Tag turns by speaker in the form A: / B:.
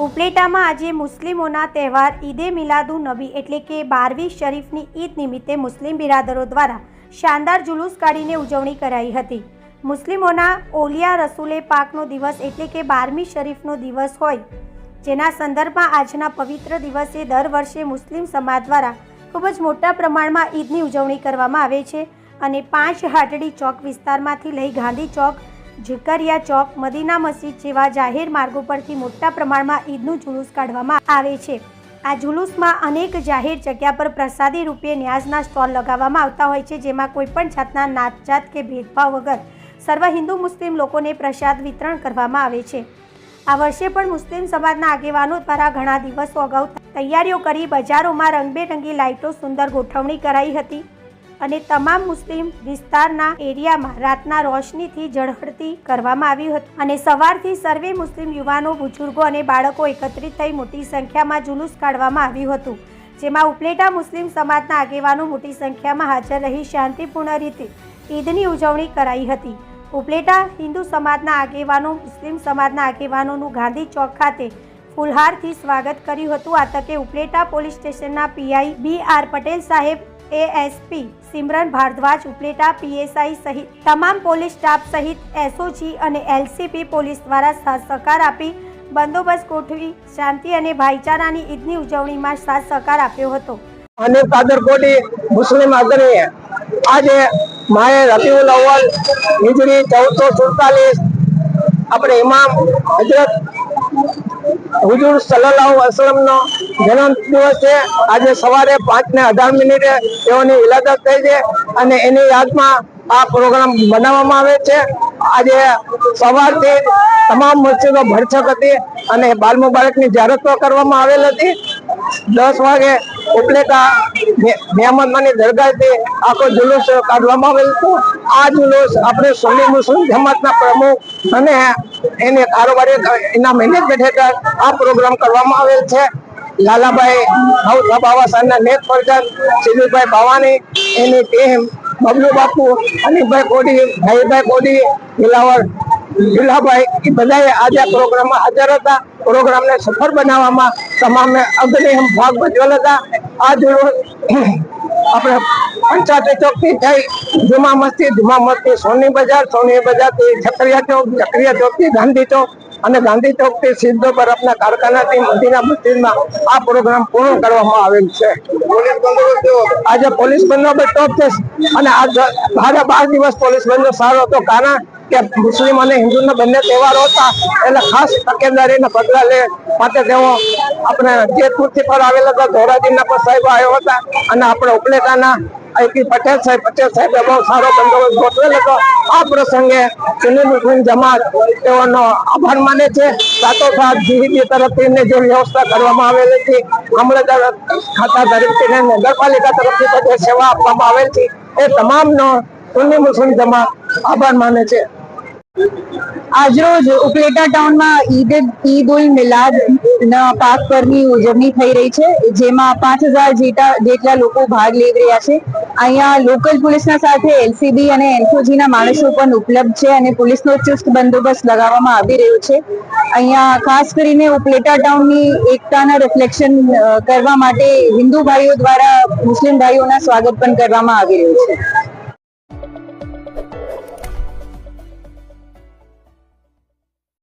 A: ઉપલેટામાં આજે મુસ્લિમોના તહેવાર ઈદે મિલાદુ નબી એટલે કે બારવી શરીફની ઈદ નિમિત્તે મુસ્લિમ બિરાદરો દ્વારા શાનદાર જુલુસ કાઢીને ઉજવણી કરાઈ હતી. મુસ્લિમોના ઓલિયા રસૂલે પાકનો દિવસ એટલે કે બારમી શરીફનો દિવસ હોય. જેના સંદર્ભમાં આજના પવિત્ર દિવસે દર વર્ષે મુસ્લિમ સમાજ દ્વારા ખૂબ જ મોટા પ્રમાણમાં ઈદની ઉજવણી કરવામાં આવે છે અને પાંચ હાટડી ચોક વિસ્તારમાંથી લઈ ગાંધી ચોક ઝુકરિયા ચોક, મદીના મસ્જિદ જેવા જાહેર માર્ગો પરથી મોટા પ્રમાણમાં ઈદનું જુલુસ કાઢવામાં આવે છે. આ જુલુસમાં અનેક જાહેર જગ્યા પર પ્રસાદી રૂપે ન્યાઝના સ્ટોલ લગાવવામાં આવતા હોય છે, જેમાં કોઈપણ જાતના નાતજાત કે ભેદભાવ વગર સર્વ હિન્દુ મુસ્લિમ લોકોને પ્રસાદ વિતરણ કરવામાં આવે છે. આ વર્ષે પણ મુસ્લિમ સમાજના આગેવાનો દ્વારા ઘણા દિવસો અગાઉ તૈયારીઓ કરી બજારોમાં રંગબેરંગી લાઇટો સુંદર ગોઠવણી કરાઈ હતી. અને તમામ મુસ્લિમ વિસ્તારના એરિયામાં રાતના રોશનીથી ઝળહળતી કરવામાં આવ્યું હતું. અને સવારથી સર્વે મુસ્લિમ યુવાનો બુજુર્ગો અને બાળકો એકત્રિત થઈ મોટી સંખ્યામાં જુલુસ કાઢવામાં આવ્યું હતું. જેમાં ઉપલેટા મુસ્લિમ સમાજના આગેવાનો મોટી સંખ્યામાં હાજર રહી શાંતિપૂર્ણ રીતે ઈદની ઉજવણી કરાઈ હતી. ઉપલેટા હિન્દુ સમાજના આગેવાનો, મુસ્લિમ સમાજના આગેવાનોનું ગાંધી ચોક ખાતે ફુલહારથી સ્વાગત કર્યું હતું. આ તકે ઉપલેટા પોલીસ સ્ટેશનના પીઆઈ બી આર પટેલ સાહેબ એએસપી સિમરન ભારદ્વાજ, ઉપલેટા પીએસઆઈ સહિત તમામ પોલીસ સ્ટાફ સહિત એસઓજી અને એલસીપી પોલીસ દ્વારા સાથ સહકાર આપી બંદોબસ્ત ગોઠવી શાંતિ અને ભાઈચારાની ઈદની ઉજવણીમાં સાથ સહકાર આપ્યો હતો.
B: અને કાદરકોટી મુસ્લિમ અગ્રણીએ આજે માએ રબીઉલ અવ્વલ હિજરી ચૌદસો સુડતાલીસ, આપણે ઇમામ હજરત હુજુર સલ્લલ્લાહુ અસલમ નો જન્મ દિવસ છે. આજે સવારે પાંચ ને અઢાર મિનિટે તેઓની ઇલાદત થઈ છે અને એની યાદમાં આ પ્રોગ્રામ બનાવવામાં આવે છે. આજે સવારથી તમામ મસ્જિદો ભરછક હતી અને બાલ મુબારકની જાહેરાતો કરવામાં આવેલ હતી. દસ વાગે ઉપલેટા નિયામતમાંની દરગાહથી આખો જુલુસ કાઢવામાં આવેલ હતો. આ જુલુસ આપણે સોની મુસ્લિમ જમાતના પ્રમુખ અને એને કારોબારી એના મેનેજમેન્ટ હેઠળ આ પ્રોગ્રામ કરવામાં આવેલ છે. લાલાભાઈ ભાઉસા બાવાસાના નેત પ્રધાન સિદ્ધુભાઈ બાવાની એની ટીમ બબલુ બાપુ અનિલભાઈ કોડી ભાઈભાઈ કોડી દિલાવર દિલાભાઈ એ બધાએ આજે આ પ્રોગ્રામમાં હાજર હતા. પ્રોગ્રામને સફળ બનાવવામાં તમામે અગ્નિ ભાગ ભજવેલ હતા. આ જરૂર આપણે પંચાયત ચોકથી થઈ જુમા મસ્તી જુમા મસ્તી સોની બજાર સોની બજારથી ચક્રિયા ચોક ચક્રિયા ચોકથી ગાંધી ચોક અને ગાંધી ચોકથી સિદ્ધો બરફના કારખાનાથી મંદિરના મસ્જિદમાં આ પ્રોગ્રામ પૂર્ણ કરવામાં આવેલ છે. આજે પોલીસ બંદોબસ્ત ટોપ છે. અને આ ભારે બાર દિવસ પોલીસ બંદોબસ્ત સારો હતો. કારણ કે મુસ્લિમ અને હિન્દુના બંને તહેવારો હતા. એટલે ખાસ તકેદારીના પગલા લે માટે તેઓ આપણે જેતપુરથી પર આવેલા હતા, ધોરાજીના પણ સાહેબ આવ્યા હતા. અને આપણે ઉપલેટાના આઈપી પટેલ સાહેબ, પટેલ સાહેબે બહુ સારો બંદોબસ્ત ગોઠવેલ હતો. આ પ્રસંગે સુન્ની મુસ્લિમ જમાત તેઓનો આભાર માને છે. સાથોસાથ જીવીબી તરફથી જે વ્યવસ્થા કરવામાં આવેલી હતી અમલદાર ખાતા તરફથી નગરપાલિકા તરફથી સેવા આપવામાં આવેલ છે, એ તમામનો સુન્ની મુસ્લિમ જમાત આભાર માને છે.
C: આજરોજ ઉપલેટા ટાઉનમાં ઈદ ઈદ ઉલ મિલાદ ના પાક પરની ઉજવણી થઈ રહી છે, જેમાં પાંચ હજાર જેટલા લોકો ભાગ લઈ રહ્યા છે. અહીંયા લોકલ પોલીસના સાથે એલસીબી અને એનફોજી ના માણસો પણ ઉપલબ્ધ છે અને પોલીસનો ચુસ્ત બંદોબસ્ત લગાવવામાં આવી રહ્યો છે. અહીંયા ખાસ કરીને ઉપલેટા ટાઉનની એકતાના રિફ્લેક્શન કરવા માટે હિન્દુ ભાઈઓ દ્વારા મુસ્લિમ ભાઈઓના સ્વાગત પણ કરવામાં આવી રહ્યું છે.